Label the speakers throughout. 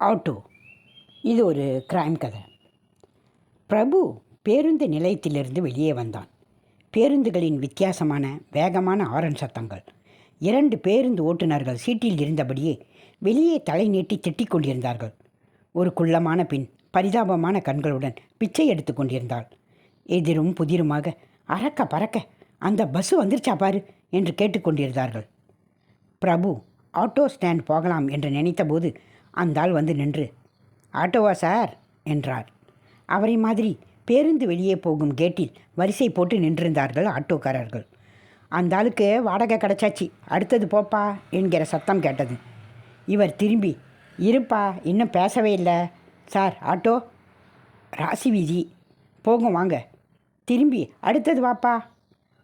Speaker 1: Auto. இது ஒரு crime கதை. பிரபு பேருந்து நிலையத்திலிருந்து வெளியே வந்தான். பேருந்துகளின் வித்தியாசமான வேகமான ஆரன் சத்தங்கள். இரண்டு பேருந்து ஓட்டுநர்கள் சீட்டில் இருந்தபடியே வெளியே தலை நீட்டி திட்டிக் கொண்டிருந்தார்கள். ஒரு குள்ளமான பின் பரிதாபமான கண்களுடன் பிச்சை எடுத்து கொண்டிருந்தாள். எதிரும் புதிருமாக அறக்க பறக்க அந்த பஸ்ஸு வந்துருச்சா பாரு என்று கேட்டுக்கொண்டிருந்தார்கள் பிரபு ஆட்டோ ஸ்டாண்ட் போகலாம் என்று நினைத்தபோது அந்த ஆள் வந்து நின்று ஆட்டோவா சார்? என்றார் அவரை மாதிரி பேருந்து வெளியே போகும் கேட்டில் வரிசை போட்டு நின்றிருந்தார்கள் ஆட்டோக்காரர்கள். அந்த ஆளுக்கு வாடகை கிடச்சாச்சு அடுத்தது போப்பா என்கிற சத்தம் கேட்டது. இவர் திரும்பி இருப்பா இன்னும் பேசவே இல்லை. Sir auto? ராசி வீதி. போகும் வாங்க. திரும்பி அடுத்தது வாப்பா.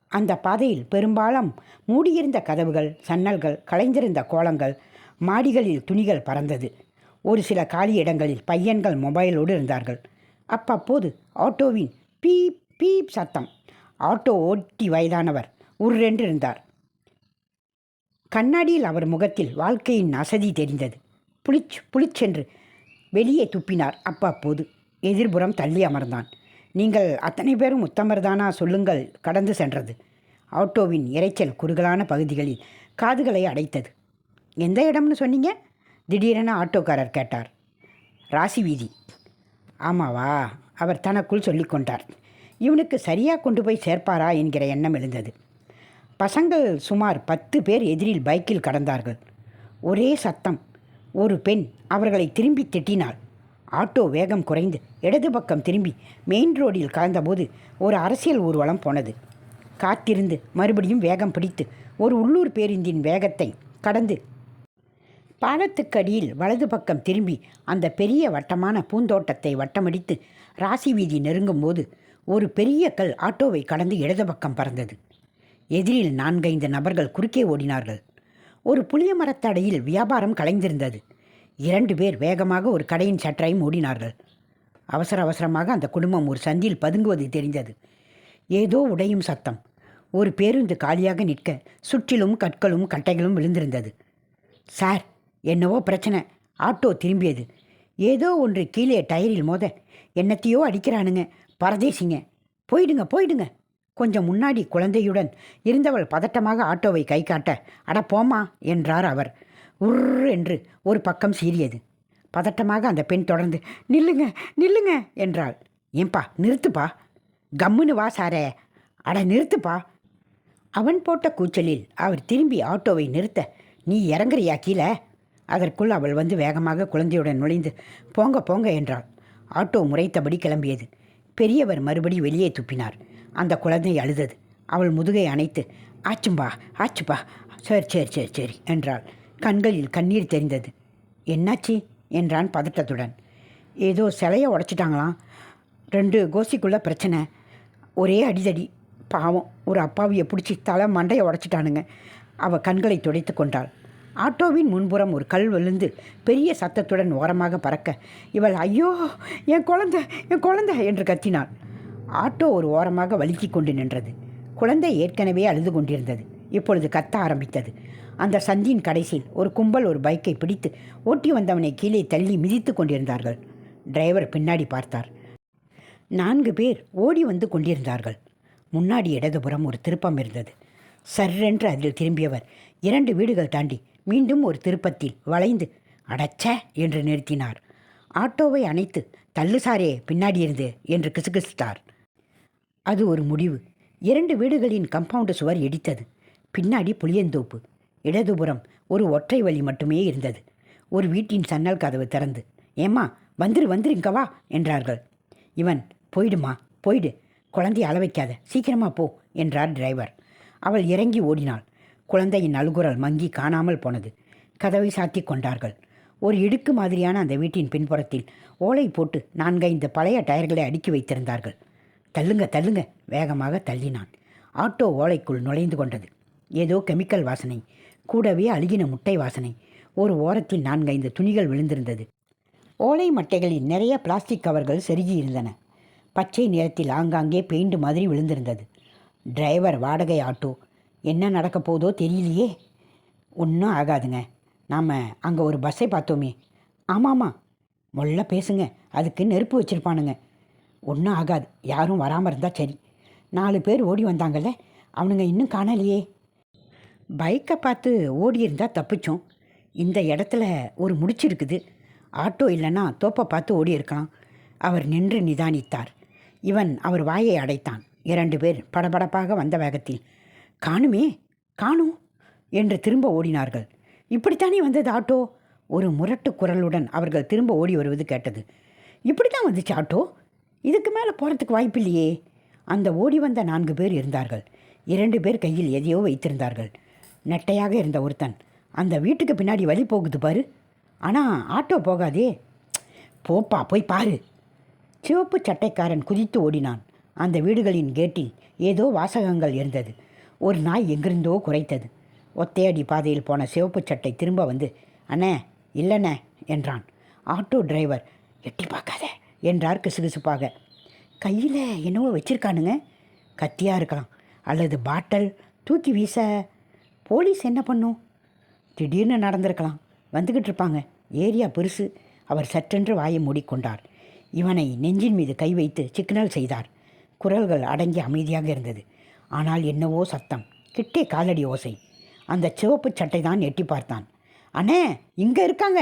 Speaker 1: அந்த பாதையில் பெரும்பாலும் மூடியிருந்த கதவுகள் சன்னல்கள் களைந்திருந்த கோலங்கள் மாடிகளில் துணிகள் பறந்தது. ஒரு சில காலி இடங்களில் பையன்கள் மொபைலோடு இருந்தார்கள். அப்பப்போது ஆட்டோவின் பீப் பீப் சத்தம். ஆட்டோ ஓட்டி வயதானவர் உர்ரென்று இருந்தார் கண்ணாடியில் அவர் முகத்தில் வாழ்க்கையின் அசதி தெரிந்தது. புளிச் புளிச்சென்று வெளியே துப்பினார் அப்பப்போது. எதிர்புறம் தள்ளி அமர்ந்தான். நீங்கள் அத்தனை பேரும் உத்தமர்தானா? சொல்லுங்கள். கடந்து சென்றது. ஆட்டோவின் இரைச்சல் குறுகலான பகுதிகளில் காதுகளை அடைத்தது. எந்த இடம்னு சொன்னீங்க? திடீரென ஆட்டோக்காரர் கேட்டார். ராசி வீதி. ஆமாவா? அவர் தனக்குள் சொல்லிக்கொண்டார் இவனுக்கு சரியாக கொண்டு போய் சேர்ப்பாரா என்கிற எண்ணம் எழுந்தது. பசங்கள் சுமார் பத்து பேர் எதிரில் பைக்கில் கடந்தார்கள். ஒரே சத்தம். ஒரு பெண் அவர்களை திரும்பி திட்டினாள். ஆட்டோ வேகம் குறைந்து இடது பக்கம் திரும்பி மெயின் ரோடில் கலந்தபோது ஒரு அரசியல் ஊர்வலம் போனது. காத்திருந்து மறுபடியும் வேகம் பிடித்து ஒரு உள்ளூர் பேருந்தின் வேகத்தை கடந்து பாலத்துக்கு அடியில் வலது பக்கம் திரும்பி அந்த பெரிய வட்டமான பூந்தோட்டத்தை வட்டமடித்து ராசி வீதி நெருங்கும்போது ஒரு பெரிய கல் ஆட்டோவை கடந்து இடது பக்கம் பறந்தது. எதிரில் நான்கைந்து நபர்கள் குறுக்கே ஓடினார்கள். ஒரு புளிய மரத்தடையில் வியாபாரம் கலைந்திருந்தது. இரண்டு பேர் வேகமாக ஒரு கடையின் சற்றையும் ஓடினார்கள் அவசர அவசரமாக அந்த குடும்பம் ஒரு சந்தியில் பதுங்குவது தெரிந்தது. ஏதோ உடையும் சத்தம். ஒரு பேருந்து காலியாக நிற்க சுற்றிலும் கற்களும் கட்டைகளும் விழுந்திருந்தது. சார் என்னவோ பிரச்சனை. ஆட்டோ திரும்பியது. ஏதோ ஒன்று கீழே டயரில் மோத என்னத்தையோ அடிக்கிறானுங்க. பரதேசிங்க போயிடுங்க போயிடுங்க. கொஞ்சம் முன்னாடி குழந்தையுடன் இருந்தவள் பதட்டமாக ஆட்டோவை கை காட்ட அட போமா என்றார் அவர். உர் என்று ஒரு பக்கம் சீறியது. பதட்டமாக அந்த பெண் தொடர்ந்து நில்லுங்க நில்லுங்க என்றாள். ஏன்பா நிறுத்துப்பா. கம்முன்னு வா சாரே. அட நிறுத்துப்பா. அவன் போட்ட கூச்சலில் அவர் திரும்பி ஆட்டோவை நிறுத்த நீ இறங்குறியா கீழே? அதற்குள் அவள் வந்து வேகமாக குழந்தையுடன் நுழைந்து போங்க போங்க என்றாள். ஆட்டோ முறைத்தபடி கிளம்பியது. பெரியவர் மறுபடி வெளியே துப்பினார். அந்த குழந்தை அழுதது. அவள் முதுகை அணைத்து ஆச்சும்பா ஆச்சுப்பா சரி சரி சரி சரி என்றாள். கண்களில் கண்ணீர் தெரிந்தது. என்னாச்சு? என்றான் பதட்டத்துடன். ஏதோ சிலையை உடச்சிட்டாங்களாம் ரெண்டு கோசிக்குள்ள பிரச்சனை. ஒரே அடிதடி. பாவம் ஒரு அப்பாவியை பிடிச்சி தலை மண்டையை உடைச்சிட்டானுங்க. அவள் கண்களை துடைத்து கொண்டாள். ஆட்டோவின் முன்புறம் ஒரு கல் விழுந்து பெரிய சத்தத்துடன் ஓரமாக பறக்க இவள் ஐயோ என் குழந்தை என் குழந்தை! என்று கத்தினாள். ஆட்டோ ஒரு ஓரமாக வலுக்கி கொண்டு நின்றது. குழந்தை ஏற்கனவே அழுது கொண்டிருந்தது. இப்பொழுது கத்த ஆரம்பித்தது. அந்த சந்தியின் கடைசியில் ஒரு கும்பல் ஒரு பைக்கை பிடித்து ஓட்டி வந்தவனை கீழே தள்ளி மிதித்து கொண்டிருந்தார்கள். டிரைவர் பின்னாடி பார்த்தார். நான்கு பேர் ஓடி வந்து கொண்டிருந்தார்கள். முன்னாடி இடதுபுறம் ஒரு திருப்பம் இருந்தது. சர்ரென்று அதில் திரும்பியவர். இரண்டு வீடுகள் தாண்டி மீண்டும் ஒரு திருப்பத்தில் வளைந்து அடச்ச! என்று நிறுத்தினார். ஆட்டோவை அணைத்து தள்ளுசாரே பின்னாடி இருந்து! என்று கிசுகிசுத்தார். அது ஒரு முடிவு. இரண்டு வீடுகளின் கம்பவுண்டு சுவர் இடித்தது. பின்னாடி புளியந்தோப்பு. இடதுபுறம் ஒரு ஒற்றை வழி மட்டுமே இருந்தது. ஒரு வீட்டின் சன்னல் கதவு திறந்து ஏம்மா வந்துரு வந்துரு வா! என்றார்கள். இவன் போயிடுமா? போயிடு. குழந்தையை அளவைக்காத. சீக்கிரமா போ! என்றார் டிரைவர். அவள் இறங்கி ஓடினாள். குழந்தையின் அழுகுரல் மங்கி காணாமல் போனது. கதவை சாத்தி கொண்டார்கள். ஒரு இடுக்கு மாதிரியான அந்த வீட்டின் பின்புறத்தில் ஓலை போட்டு நான்கைந்து பழைய டயர்களை அடுக்கி வைத்திருந்தார்கள். தள்ளுங்க தள்ளுங்க வேகமாக தள்ளினான். ஆட்டோ ஓலைக்குள் நுழைந்து கொண்டது. ஏதோ கெமிக்கல் வாசனை கூடவே அழுகின முட்டை வாசனை. ஒரு ஓரத்தில் நான்கைந்து துணிகள் விழுந்திருந்தது. ஓலை மட்டைகளில் நிறைய பிளாஸ்டிக் கவர்கள் செருகி இருந்தன. பச்சை நிறத்தில் ஆங்காங்கே பெயிண்ட் மாதிரி விழுந்திருந்தது. டிரைவர் வாடகை ஆட்டோ என்ன நடக்க போதோ தெரியலையே. ஒன்றும் ஆகாதுங்க. நாம் அங்கே ஒரு பஸ்ஸை பார்த்தோமே. ஆமாம்மா மொல்ல பேசுங்க. அதுக்கு நெருப்பு வச்சுருப்பானுங்க. ஒன்றும் ஆகாது. யாரும் வராமல் இருந்தால் சரி. நாலு பேர் ஓடி வந்தாங்கல்ல. அவனுங்க இன்னும் காணலையே. பைக்கை பார்த்து ஓடி இருந்தால் தப்பிச்சோம். இந்த இடத்துல ஒரு முடிச்சு இருக்குது. ஆட்டோ இல்லைன்னா தோப்பை பார்த்து ஓடி இருக்கலாம் அவர் நின்று நிதானித்தார். இவன் அவர் வாயை அடைத்தான். இரண்டு பேர் படபடப்பாக வந்த வேகத்தில். காணுமே காணும் என்று திரும்ப ஓடினார்கள். இப்படித்தானே வந்தது ஆட்டோ? ஒரு முரட்டு குரலுடன் அவர்கள் திரும்ப ஓடி வருவது கேட்டது. இப்படி தான் வந்துச்சு ஆட்டோ? இதுக்கு மேலே போகிறதுக்கு வாய்ப்பில்லையே. அந்த ஓடி வந்த நான்கு பேர் இருந்தார்கள். இரண்டு பேர் கையில் எதையோ வைத்திருந்தார்கள். நெட்டையாக இருந்த ஒருத்தன். அந்த வீட்டுக்கு பின்னாடி வழி போகுது பாரு. ஆனால் ஆட்டோ போகாதே. போப்பா போய் பாரு. சிவப்பு சட்டைக்காரன் குதித்து ஓடினான். அந்த வீடுகளின் கேட்டில் ஏதோ வாசகங்கள் இருந்தது. ஒரு நாய் எங்கிருந்தோ குறைத்தது ஒத்தையடி பாதையில் போன சிவப்பு சட்டை திரும்ப வந்து அண்ணே இல்லைண்ணே என்றான். ஆட்டோ டிரைவர் எட்டி பார்க்காத என்றார் கிசுகிசுப்பாக. கையில் என்னவோ வச்சிருக்கானுங்க கத்தியாக இருக்கலாம் அல்லது பாட்டல் தூக்கி வீச போலீஸ் என்ன பண்ணும்? திடீர்னு நடந்திருக்கலாம் வந்துக்கிட்டு இருப்பாங்க ஏரியா பெருசு அவர் சற்றென்று வாயை மூடிக்கொண்டார். இவனை நெஞ்சின் மீது கை வைத்து சிக்னல் செய்தார். குரல்கள் அடங்கி அமைதியாக இருந்தது. ஆனால் என்னவோ சத்தம். கிட்டே காலடி ஓசை. அந்த சிவப்பு சட்டை தான் எட்டி பார்த்தான். அண்ணே இங்கே இருக்காங்க.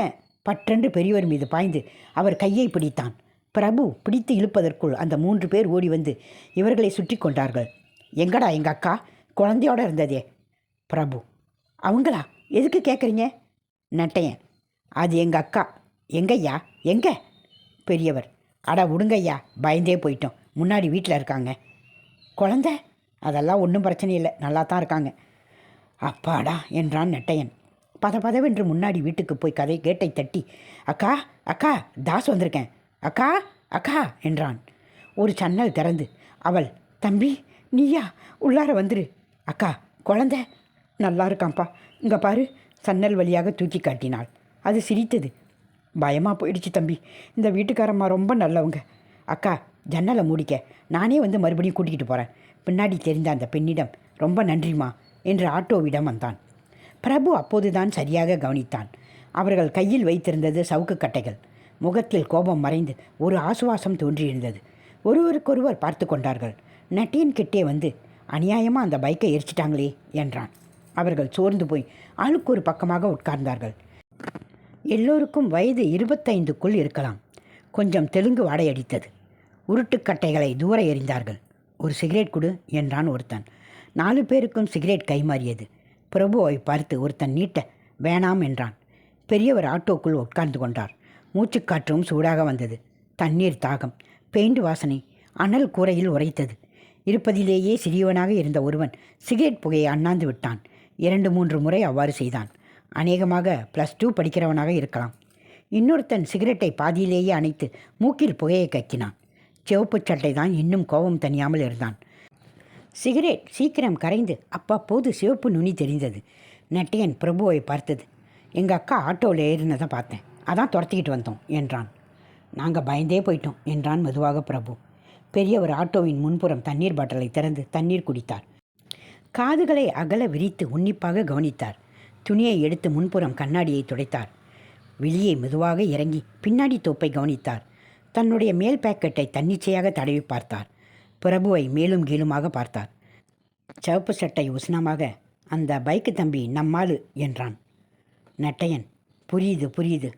Speaker 1: பற்றென்று பெரியவர் மீது பாய்ந்து அவர் கையை பிடித்தான். பிரபு பிடித்து இழுப்பதற்குள் அந்த மூன்று பேர் ஓடி வந்து இவர்களை சுற்றி கொண்டார்கள். எங்கடா எங்கள் அக்கா? குழந்தையோட இருந்ததே. பிரபு அவங்களா? எதுக்கு கேட்குறீங்க நட்டையன். அது எங்கள் அக்கா. எங்கய்யா? எங்க? பெரியவர். அட விடுங்கய்யா பயந்தே போயிட்டோம். முன்னாடி வீட்டில் இருக்காங்க. குழந்த? அதெல்லாம் ஒன்றும் பிரச்சனை இல்லை. நல்லா தான் இருக்காங்க. அப்பாடா என்றான் நெட்டையன். பத பதவென்று முன்னாடி வீட்டுக்கு போய் கதை கேட்டை தட்டி அக்கா அக்கா தாஸ் வந்திருக்கேன். அக்கா அக்கா என்றான். ஒரு சன்னல் திறந்து அவள் தம்பி நீயா? உள்ளார வந்துரு. அக்கா குழந்த? நல்லா இருக்கான்ப்பா. இங்கே பாரு. சன்னல் வழியாக தூக்கி காட்டினாள். அது சிரித்தது. பயமாக போயிடுச்சு தம்பி. இந்த வீட்டுக்காரம்மா ரொம்ப நல்லவங்க. அக்கா ஜன்னலை மூடிக்க. நானே வந்து மறுபடியும் கூட்டிகிட்டு போகிறேன் பின்னாடி தெரிந்த அந்த பெண்ணிடம் ரொம்ப நன்றிம்மா என்று ஆட்டோவிடம் வந்தான். பிரபு அப்போதுதான் சரியாக கவனித்தான். அவர்கள் கையில் வைத்திருந்தது சவுக்கு கட்டைகள். முகத்தில் கோபம் மறைந்து ஒரு ஆசுவாசம் தோன்றியிருந்தது. ஒருவருக்கொருவர் பார்த்து கொண்டார்கள். நட்டியின் கிட்டே வந்து அநியாயமாக அந்த பைக்கை எரிச்சிட்டாங்களே என்றான். அவர்கள் சோர்ந்து போய் ஆளுக்கு ஒரு பக்கமாக உட்கார்ந்தார்கள். எல்லோருக்கும் வயது இருபத்தைந்துக்குள் இருக்கலாம். கொஞ்சம் தெலுங்கு வாடையடித்தது. உருட்டுக்கட்டைகளை தூர எறிந்தார்கள். ஒரு சிகரெட் கொடு என்றான் ஒருத்தன். நாலு பேருக்கும் சிகரெட் கைமாறியது. பிரபுவை பார்த்து ஒருத்தன் நீட்ட வேணாம் என்றான். பெரியவர் ஆட்டோக்குள் உட்கார்ந்து கொண்டார். மூச்சுக்காற்றும் சூடாக வந்தது. தண்ணீர் தாகம் பெயிண்ட் வாசனை அனல் கூரையில் உரைத்தது இருப்பதிலேயே சிறியவனாக இருந்த ஒருவன் சிகரெட் புகையை அண்ணாந்து விட்டான். இரண்டு மூன்று முறை அவ்வாறு செய்தான். அநேகமாக ப்ளஸ் டூ படிக்கிறவனாக இருக்கலாம். இன்னொருத்தன் சிகரெட்டை பாதியிலேயே அணைத்து மூக்கில் புகையை கக்கினான். சிவப்பு சட்டை தான் இன்னும் கோபம் தணியாமல் இருந்தான். சிகரெட் சீக்கிரம் கரைந்து அப்பப்போது சிவப்பு நுனி தெரிந்தது. நட்டியன் பிரபுவை பார்த்தது. எங்கள் அக்கா ஆட்டோவில் ஏறினதை பார்த்தேன். அதான் துரத்திக்கிட்டு வந்தோம் என்றான். நாங்கள் பயந்தே போயிட்டோம் என்றான் மெதுவாக பிரபு. பெரியவர் ஆட்டோவின் முன்புறம் தண்ணீர் பாட்டிலை திறந்து தண்ணீர் குடித்தார். காதுகளை அகல விரித்து உன்னிப்பாக கவனித்தார். துணியை எடுத்து முன்புறம் கண்ணாடியை துடைத்தார். வெளியே மெதுவாக இறங்கி பின்னாடி தோப்பை கவனித்தார். தன்னுடைய மேல் பேக்கெட்டை தன்னிச்சையாக தடவி பார்த்தார். பிரபுவை மேலும் கீழுமாக பார்த்தார். சிவப்பு சட்டை உஷ்ணமாக அந்த பைக்கு தம்பி நம்மாளு என்றான். நெட்டையன் புரியுது புரியுது.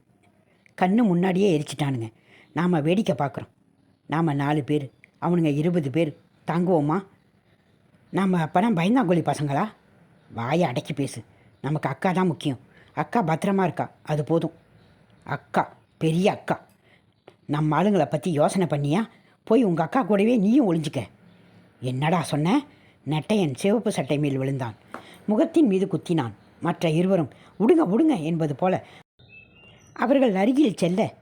Speaker 1: கண்ணு முன்னாடியே எரிச்சிட்டானுங்க. நாம் வேடிக்கை பார்க்குறோம் நாம் நாலு பேர் அவனுங்க இருபது பேர் தாங்குவோமா? நாம் அப்போனா பயந்தாங்கோலி பசங்களா? வாயை அடக்கி பேசு. நமக்கு அக்கா தான் முக்கியம். அக்கா பத்திரமா இருக்கா? அது போதும். அக்கா பெரிய அக்கா. நம்ம ஆளுங்களை பற்றி யோசனை பண்ணியா? போய் உங்கள் அக்கா கூடவே நீயும் ஒளிஞ்சிக்க. என்னடா சொன்ன? நெட்டையன் சிவப்பு சட்டை மேல் விழுந்தான். முகத்தின் மீது குத்தினான். மற்ற இருவரும் உடுங்க உடுங்க என்பது போல. அவர்கள் அருகில் செல்ல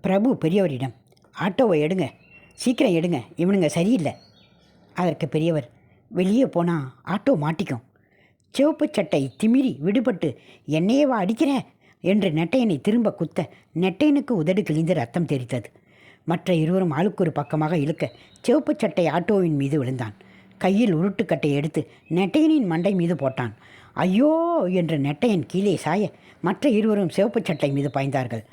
Speaker 1: பிரபு பெரியவரிடம் ஆட்டோவை எடுங்க. சீக்கிரம் எடுங்க. இவனுங்க சரியில்லை. அதற்கு பெரியவர் வெளியே போனால் ஆட்டோ மாட்டிக்கும். சிவப்பு சட்டை திமிரி விடுபட்டு என்னையேவா அடிக்கிற? என்று நெட்டையனை திரும்ப குத்த நெட்டையனுக்கு உதடு கிழிந்து ரத்தம் தெரித்தது. மற்ற இருவரும் ஆளுக்கு ஒரு பக்கமாக இழுக்க சிவப்பு சட்டை ஆட்டோவின் மீது விழுந்தான். கையில் உருட்டுக்கட்டை எடுத்து நெட்டையனின் மண்டை மீது போட்டான். ஐயோ என்று நெட்டையன் கீழே சாய மற்ற இருவரும் சிவப்பு சட்டை மீது பாய்ந்தார்கள்.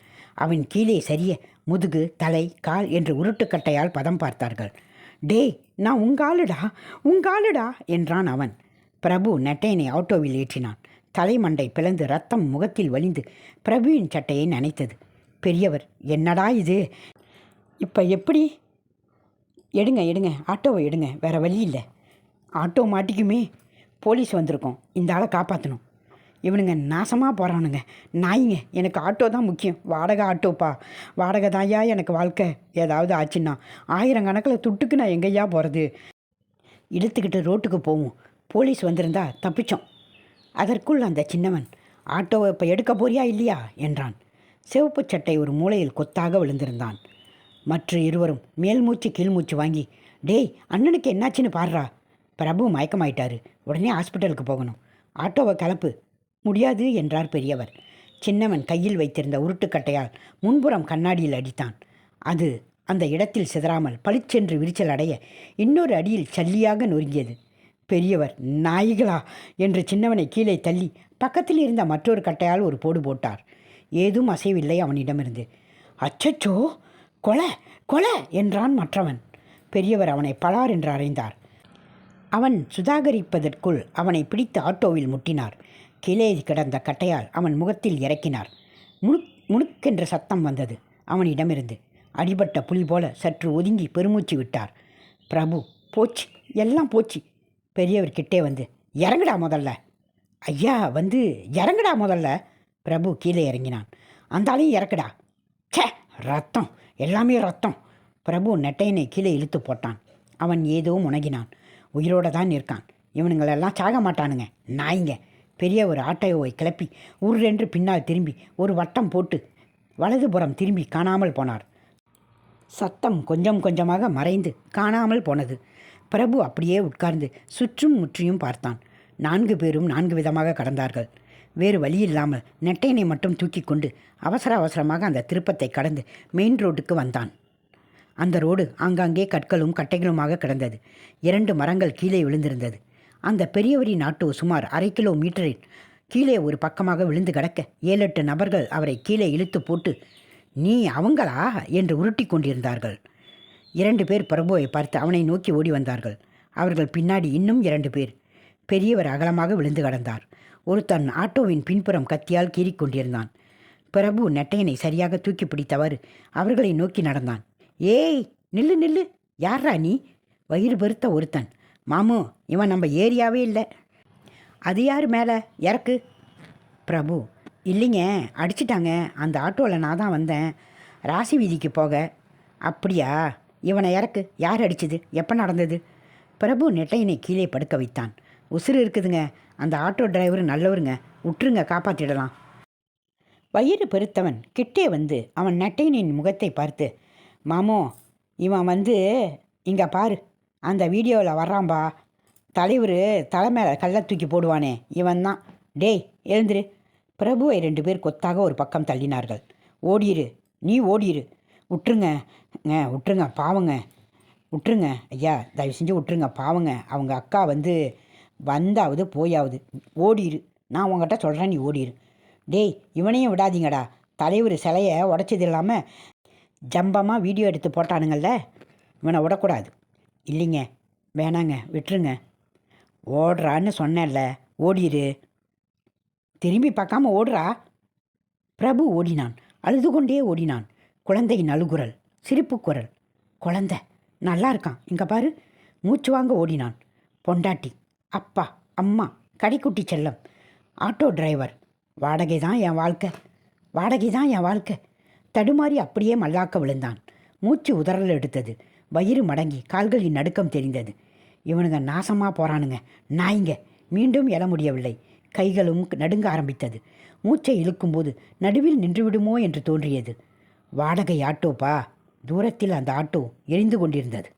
Speaker 1: அவன் கீழே சரிய முதுகு தலை கால் என்று உருட்டுக்கட்டையால் பதம் பார்த்தார்கள். டேய் நான் உங்காளுடா உங்காளுடா என்றான் அவன். பிரபு நெட்டையனை ஆட்டோவில் ஏற்றினான். தலைமண்டை பிளந்து ரத்தம் முகத்தில் வலிந்து பிரபுவின் சட்டையை நினைத்தது. பெரியவர் என்னடா இது? இப்போ எப்படி? எடுங்க எடுங்க ஆட்டோவை எடுங்க வேற வழி இல்லை. ஆட்டோ மாட்டிக்குமே. போலீஸ் வந்திருக்கோம் இந்த ஆளை காப்பாற்றணும் இவனுங்க நாசமாக போகிறானுங்க நாயிங்க எனக்கு ஆட்டோ தான் முக்கியம். வாடகை ஆட்டோப்பா. வாடகை தாயா எனக்கு வாழ்க்கை. ஏதாவது ஆச்சுன்னா ஆயிரக்கணக்கில் துட்டுக்கு நான் எங்கேயா போகிறது இழுத்துக்கிட்டு ரோட்டுக்கு போவோம். போலீஸ் வந்திருந்தா தப்பிச்சோம். அதற்குள் அந்த சின்னவன் ஆட்டோவை இப்போ எடுக்க போறியா இல்லையா? என்றான். சிவப்பு சட்டை ஒரு மூலையில் கொத்தாக விழுந்திருந்தான். மற்ற இருவரும் மேல் மூச்சு கீழ் மூச்சு வாங்கி டேய் அண்ணனுக்கு என்னாச்சுன்னு பாடுறா பிரபு மயக்கமாயிட்டாரு. உடனே ஹாஸ்பிட்டலுக்கு போகணும். ஆட்டோவை கலப்பு. முடியாது என்றார் பெரியவர். சின்னவன் கையில் வைத்திருந்த உருட்டுக்கட்டையால் முன்புறம் கண்ணாடியில் அடித்தான். அது அந்த இடத்தில் சிதறாமல் பளிச்சென்று விரிச்சல் அடைய இன்னொரு அடியில் சல்லியாக நொறுங்கியது. பெரியவர் நாய்களா? என்று சின்னவனை கீழே தள்ளி பக்கத்தில் இருந்த மற்றொரு கட்டையால் ஒரு போடு போட்டார். ஏதும் அசைவில்லை அவனிடமிருந்து. அச்சச்சோ! கொலை! கொலை! என்றான் மற்றவன். பெரியவர் அவனை பலார் என்று அறைந்தார். அவன் சுதாகரிப்பதற்குள் அவனை பிடித்து ஆட்டோவில் முட்டினார். கீழே கிடந்த கட்டையால் அவன் முகத்தில் இறக்கினார். முணுக் முணுக்கென்ற சத்தம் வந்தது அவனிடமிருந்து. அடிபட்ட புலி போல சற்று ஒதுங்கி பெருமூச்சு விட்டார். பிரபு போச்சு! எல்லாம் போச்சு! பெரியவர் கிட்டே வந்து இறங்குடா முதல்ல. ஐயா வந்து இறங்குடா முதல்ல. பிரபு கீழே இறங்கினான். அந்தாலையும் இறக்குடா. சே ரத்தம். எல்லாமே ரத்தம். பிரபு நெட்டையனை கீழே இழுத்து போட்டான். அவன் ஏதோ முனகினான். உயிரோடு தான் இருக்கான் இவனுங்களெல்லாம் சாக மாட்டானுங்க. நாய்ங்க. பெரிய ஒரு ஆட்டையோவை கிளப்பி உருரென்று பின்னால் திரும்பி ஒரு வட்டம் போட்டு வலதுபுறம் திரும்பி காணாமல் போனார். சத்தம் கொஞ்சம் கொஞ்சமாக மறைந்து காணாமல் போனது. பிரபு அப்படியே உட்கார்ந்து சுற்றும் முற்றியும் பார்த்தான். நான்கு பேரும் நான்கு விதமாக கடந்தார்கள். வேறு வழி இல்லாமல் நெட்டையனை மட்டும் தூக்கி கொண்டு அவசர அவசரமாக அந்த திருப்பத்தை கடந்து மெயின் ரோட்டுக்கு வந்தான். அந்த ரோடு ஆங்காங்கே கற்களும் கட்டைகளுமாக கிடந்தது. இரண்டு மரங்கள் கீழே விழுந்திருந்தது. அந்த பெரியவரின் ஆட்டோ சுமார் அரை கிலோ மீட்டரில் கீழே ஒரு பக்கமாக விழுந்து கிடக்க ஏழெட்டு நபர்கள் அவரை கீழே இழுத்து போட்டு நீ அவங்களா? என்று உருட்டி கொண்டிருந்தார்கள். இரண்டு பேர் பிரபுவை பார்த்து அவனை நோக்கி ஓடி வந்தார்கள். அவர்கள் பின்னாடி இன்னும் இரண்டு பேர். பெரியவர் அகலமாக விழுந்து கடந்தார். ஒருத்தன் ஆட்டோவின் பின்புறம் கத்தியால் கீறிக் கொண்டிருந்தான் பிரபு நெட்டையனை சரியாக தூக்கி பிடித்தவர் அவர்களை நோக்கி நடந்தான். ஏய் நில்லு நில்லு. யார்ரா நீ? வயிறு பெருத்த ஒருத்தன். மாமு இவன் நம்ம ஏரியாவே இல்லை. அது யார் மேலே? இறக்கு. பிரபு இல்லைங்க அடிச்சிட்டாங்க. அந்த ஆட்டோவில் நான் தான் வந்தேன். ராசி வீதிக்கு போக. அப்படியா? இவனை இறக்கு. யார் அடிச்சது? எப்போ நடந்தது? பிரபு நெட்டையனை கீழே படுக்க வைத்தான். உசுறு இருக்குதுங்க. அந்த ஆட்டோ டிரைவர் நல்லவருங்க. உற்றுங்க காப்பாற்றிடலாம் வயிறு பெருத்தவன் கிட்டே வந்து அவன் நெட்டையனின் முகத்தை பார்த்து மாமோ இவன் வந்து இங்கே பாரு. அந்த வீடியோவில் வர்றான்பா. தலைவர் தலை மேலே கல்லை தூக்கி போடுவானே. இவன் தான் டேய் எழுந்துரு. பிரபுவை ரெண்டு பேர் கொத்தாக ஒரு பக்கம் தள்ளினார்கள். ஓடிரு நீ ஓடிரு விட்டுருங்க விட்ருங்க விட்டுருங்க பாவங்க. விட்டுருங்க ஐயா தயவு செஞ்சு விட்டுருங்க பாவங்க. அவங்க அக்கா வந்து வந்தாவது போயாவது. ஓடிரு. நான் உங்ககிட்ட சொல்கிறேன் நீ ஓடிரு. டேய் இவனையும் விடாதீங்கடா. தலைவர் சிலையை உடச்சது இல்லாமல் ஜம்பமாக வீடியோ எடுத்து போட்டானுங்கள்ல? இவனை விடக்கூடாது. இல்லைங்க வேணாங்க விட்டுருங்க. ஓடுறான்னு சொன்னேன்ல ஓடிரு. திரும்பி பார்க்காம ஓடுறா? பிரபு ஓடினான். அழுது கொண்டே ஓடினான். குழந்தையின் அழுகுரல் சிரிப்பு குரல். குழந்த நல்லா இருக்கான். இங்கே பாரு. மூச்சு வாங்க ஓடினான். பொண்டாட்டி அப்பா அம்மா கடைக்குட்டி செல்லம். ஆட்டோ டிரைவர் வாடகை தான் என் வாழ்க்கை. வாடகை தான் என் வாழ்க்கை. தடுமாறி அப்படியே மல்லாக்க விழுந்தான். மூச்சு உதறல் எடுத்தது. வயிறு மடங்கி கால்களின் நடுக்கம் தெரிந்தது. இவனுங்க நாசமாக போகிறானுங்க நாய்ங்க. மீண்டும் எழ முடியவில்லை. கைகளும் நடுங்க ஆரம்பித்தது. மூச்சை இழுக்கும்போது நடுவில் நின்றுவிடுமோ என்று தோன்றியது. வாடகை ஆட்டோப்பா. தூரத்தில் அந்த ஆட்டோ எரிந்து கொண்டிருந்தது.